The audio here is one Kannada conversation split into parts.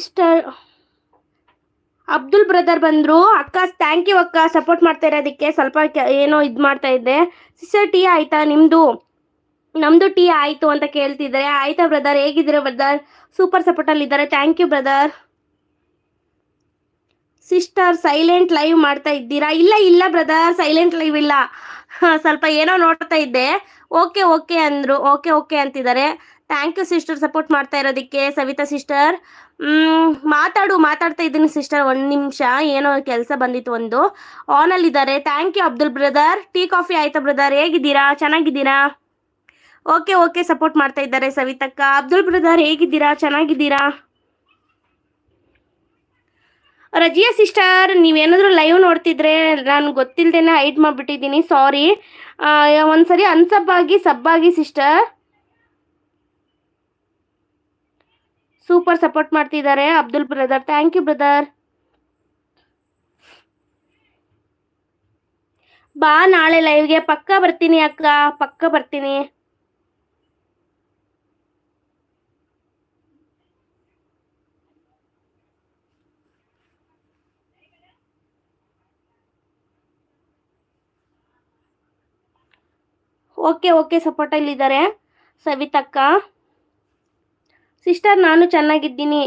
ಸಿಸ್ಟರ್. ಅಬ್ದುಲ್ ಬ್ರದರ್ ಬಂದರು. ಅಕ್ಕ ಥ್ಯಾಂಕ್ ಯು ಅಕ್ಕ ಸಪೋರ್ಟ್ ಮಾಡ್ತಾ ಇರೋದಕ್ಕೆ ಸ್ವಲ್ಪ ಏನೋ ಇದು ಮಾಡ್ತಾ ಇದ್ದೆ. ಸಿಸ್ಟರ್ ಟೀ ಆಯ್ತಾ ನಿಮ್ಮದು ನಮ್ಮದು ಟೀ ಆಯಿತು ಅಂತ ಕೇಳ್ತಿದ್ದಾರೆ. ಆಯ್ತಾ ಬ್ರದರ್? ಹೇಗಿದ್ದೀರಾ ಬ್ರದರ್? ಸೂಪರ್ ಸಪೋರ್ಟಲ್ಲಿ ಇದ್ದಾರೆ. Thank you brother. Sister silent live ಮಾಡ್ತಾ ಇದ್ದೀರಾ? ಇಲ್ಲ ಇಲ್ಲ ಬ್ರದರ್ ಸೈಲೆಂಟ್ ಲೈವ್ ಇಲ್ಲ. ಸ್ವಲ್ಪ ಏನೋ ನೋಡ್ತಾ ಇದ್ದೆ. ಓಕೆ ಓಕೆ ಅಂದರು. ಓಕೆ ಓಕೆ ಅಂತಿದ್ದಾರೆ. ಥ್ಯಾಂಕ್ ಯು ಸಿಸ್ಟರ್ ಸಪೋರ್ಟ್ ಮಾಡ್ತಾ ಇರೋದಕ್ಕೆ, ಸವಿತಾ ಸಿಸ್ಟರ್ ಹ್ಮ್, ಮಾತಾಡು, ಮಾತಾಡ್ತಾ ಇದ್ದೀನಿ ಸಿಸ್ಟರ್ ಒಂದ್ ನಿಮಿಷ, ಏನೋ ಕೆಲಸ ಬಂದಿತ್ತು ಒಂದು. ಆನ್ ಅಲ್ಲಿ ಇದ್ದಾರೆ. Thank you Abdul brother tea coffee ಆಯ್ತಾ ಬ್ರದರ್ ಹೇಗಿದ್ದೀರಾ? ಚೆನ್ನಾಗಿದ್ದೀರಾ? ಓಕೆ ಓಕೆ ಸಪೋರ್ಟ್ ಮಾಡ್ತಾ ಇದ್ದಾರೆ ಸವಿತಕ್ಕ. ಅಬ್ದುಲ್ ಬ್ರದರ್ ಹೇಗಿದ್ದೀರಾ? ಚೆನ್ನಾಗಿದ್ದೀರಾ? ರಜಿಯಾ ಸಿಸ್ಟರ್ ನೀವೇನಾದರೂ ಲೈವ್ ನೋಡ್ತಿದ್ರೆ ನಾನು ಗೊತ್ತಿಲ್ಲದೇನೆ ಹೈಡ್ ಮಾಡಿಬಿಟ್ಟಿದ್ದೀನಿ. ಸಾರಿ ಒಂದ್ಸರಿ ಅನ್ಸಬ್ ಆಗಿ ಸಬ್ ಆಗಿ ಸಿಸ್ಟರ್ ಸೂಪರ್ ಸಪೋರ್ಟ್ ಮಾಡ್ತಿದ್ದಾರೆ Abdul brother. Thank you brother ಬಾ ನಾಳೆ ಲೈವ್ಗೆ ಪಕ್ಕ ಬರ್ತೀನಿ ಅಕ್ಕ, ಪಕ್ಕ ಬರ್ತೀನಿ. ಓಕೆ ಓಕೆ ಸಪೋರ್ಟಲ್ಲಿದ್ದಾರೆ ಸವಿತಕ್ಕ. ಸಿಸ್ಟರ್, ನಾನು ಚೆನ್ನಾಗಿದ್ದೀನಿ.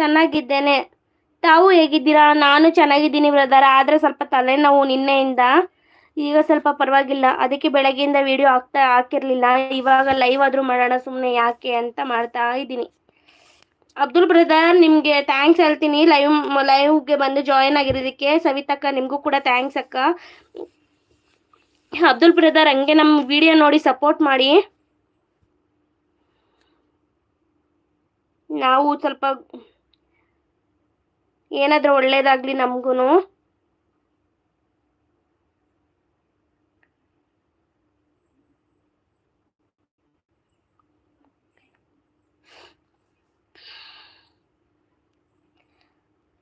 ಚೆನ್ನಾಗಿದ್ದೇನೆ. ತಾವು ಹೇಗಿದ್ದೀರಾ? ನಾನು ಚೆನ್ನಾಗಿದ್ದೀನಿ ಬ್ರದರ್. ಆದರೆ ಸ್ವಲ್ಪ ತಲೆನೋವು ನಿನ್ನೆಯಿಂದ. ಈಗ ಸ್ವಲ್ಪ ಪರವಾಗಿಲ್ಲ. ಅದಕ್ಕೆ ಬೆಳಗ್ಗೆಯಿಂದ ವಿಡಿಯೋ ಹಾಕ್ತಾ ಹಾಕಿರಲಿಲ್ಲ. ಇವಾಗ ಲೈವ್ ಆದರೂ ಮಾಡೋಣ ಸುಮ್ಮನೆ ಯಾಕೆ ಅಂತ ಮಾಡ್ತಾ ಇದ್ದೀನಿ. ಅಬ್ದುಲ್ ಬ್ರದರ್, ನಿಮಗೆ ಥ್ಯಾಂಕ್ಸ್ ಹೇಳ್ತೀನಿ. ಲೈವ್ ಲೈವ್ಗೆ ಬಂದು ಜಾಯಿನ್ ಆಗಿರೋದಕ್ಕೆ ಸವಿತಕ್ಕ ನಿಮಗೂ ಕೂಡ ಥ್ಯಾಂಕ್ಸ್ ಅಕ್ಕ. ಅಬ್ದುಲ್ ಬ್ರದರ್, ಹಂಗೆ ನಮ್ಮ ವಿಡಿಯೋ ನೋಡಿ ಸಪೋರ್ಟ್ ಮಾಡಿ. ನಾವು ಸ್ವಲ್ಪ ಏನಾದರೂ ಒಳ್ಳೇದಾಗ್ಲಿ ನಮಗೂ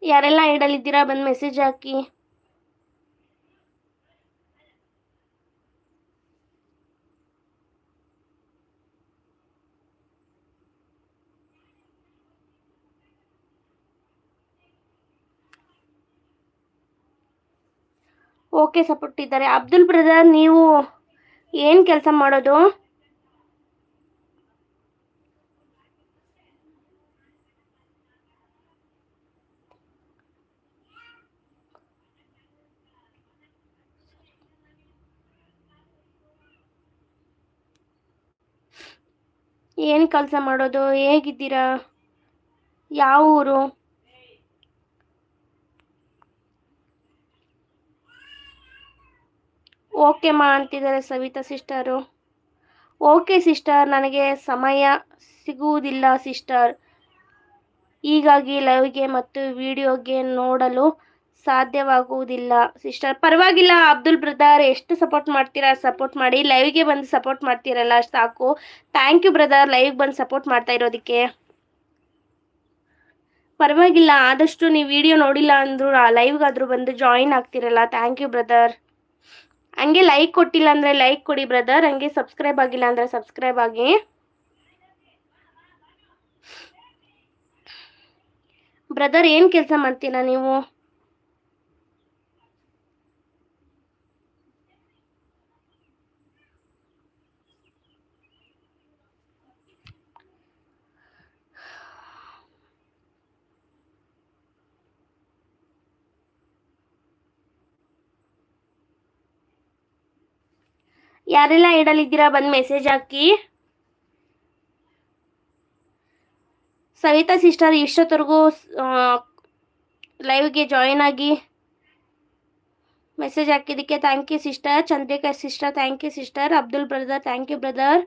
ಯಾರೆಲ್ಲ ಇದ್ದೀರಾ ಬಂದು ಮೆಸೇಜ್ ಹಾಕಿ. ಓಕೆ ಸಪೋರ್ಟ್ ಇದ್ದಾರೆ. ಅಬ್ದುಲ್ ಬ್ರದರ್, ನೀವು ಏನು ಕೆಲಸ ಮಾಡೋದು? ಏನು ಕೆಲಸ ಮಾಡೋದು? ಹೇಗಿದ್ದೀರಾ? ಯಾವ ಊರು? ಓಕೆ ಮಾ ಅಂತಿದ್ದಾರೆ ಸವಿತಾ ಸಿಸ್ಟರು. ಓಕೆ ಸಿಸ್ಟರ್, ನನಗೆ ಸಮಯ ಸಿಗುವುದಿಲ್ಲ ಸಿಸ್ಟರ್. ಹೀಗಾಗಿ ಲೈವ್ಗೆ ಮತ್ತು ವಿಡಿಯೋಗೆ ನೋಡಲು ಸಾಧ್ಯವಾಗುವುದಿಲ್ಲ ಸಿಸ್ಟರ್. ಪರವಾಗಿಲ್ಲ, ಅಬ್ದುಲ್ ಬ್ರದರ್, ಎಷ್ಟು ಸಪೋರ್ಟ್ ಮಾಡ್ತೀರಾ ಸಪೋರ್ಟ್ ಮಾಡಿ. ಲೈವ್ಗೆ ಬಂದು ಸಪೋರ್ಟ್ ಮಾಡ್ತೀರಲ್ಲ, ಸಾಕು. ಥ್ಯಾಂಕ್ ಯು ಬ್ರದರ್, ಲೈವ್ಗೆ ಬಂದು ಸಪೋರ್ಟ್ ಮಾಡ್ತಾ ಇರೋದಕ್ಕೆ. ಪರವಾಗಿಲ್ಲ, ಆದಷ್ಟು ನೀವು ವಿಡಿಯೋ ನೋಡಿಲ್ಲ ಅಂದರೂ, ಲೈವ್ಗಾದರೂ ಬಂದು ಜಾಯಿನ್ ಆಗ್ತಿರಲ್ಲ. Thank you brother. ಹಂಗೆ ಲೈಕ್ ಕೊಟ್ಟಿಲ್ಲ ಅಂದರೆ ಲೈಕ್ ಕೊಡಿ ಬ್ರದರ್ ಹಂಗೆ ಸಬ್ಸ್ಕ್ರೈಬ್ ಆಗಿಲ್ಲ ಅಂದರೆ ಸಬ್ಸ್ಕ್ರೈಬ್ ಆಗಿ. ಬ್ರದರ್ ಏನು ಕೆಲಸ ಮಾಡ್ತೀರಾ ನೀವು? ಯಾರೆಲ್ಲ ಇಡಲಿದ್ದೀರಾ ಬಂದು ಮೆಸೇಜ್ ಹಾಕಿ. ಸವಿತಾ ಸಿಸ್ಟರ್ ಇಷ್ಟೊತ್ತರೆಗೂ ಲೈವ್ಗೆ ಜಾಯಿನ್ ಆಗಿ message ಹಾಕಿದ್ದಕ್ಕೆ thank you sister Chandrika sister thank you sister Abdul brother thank you brother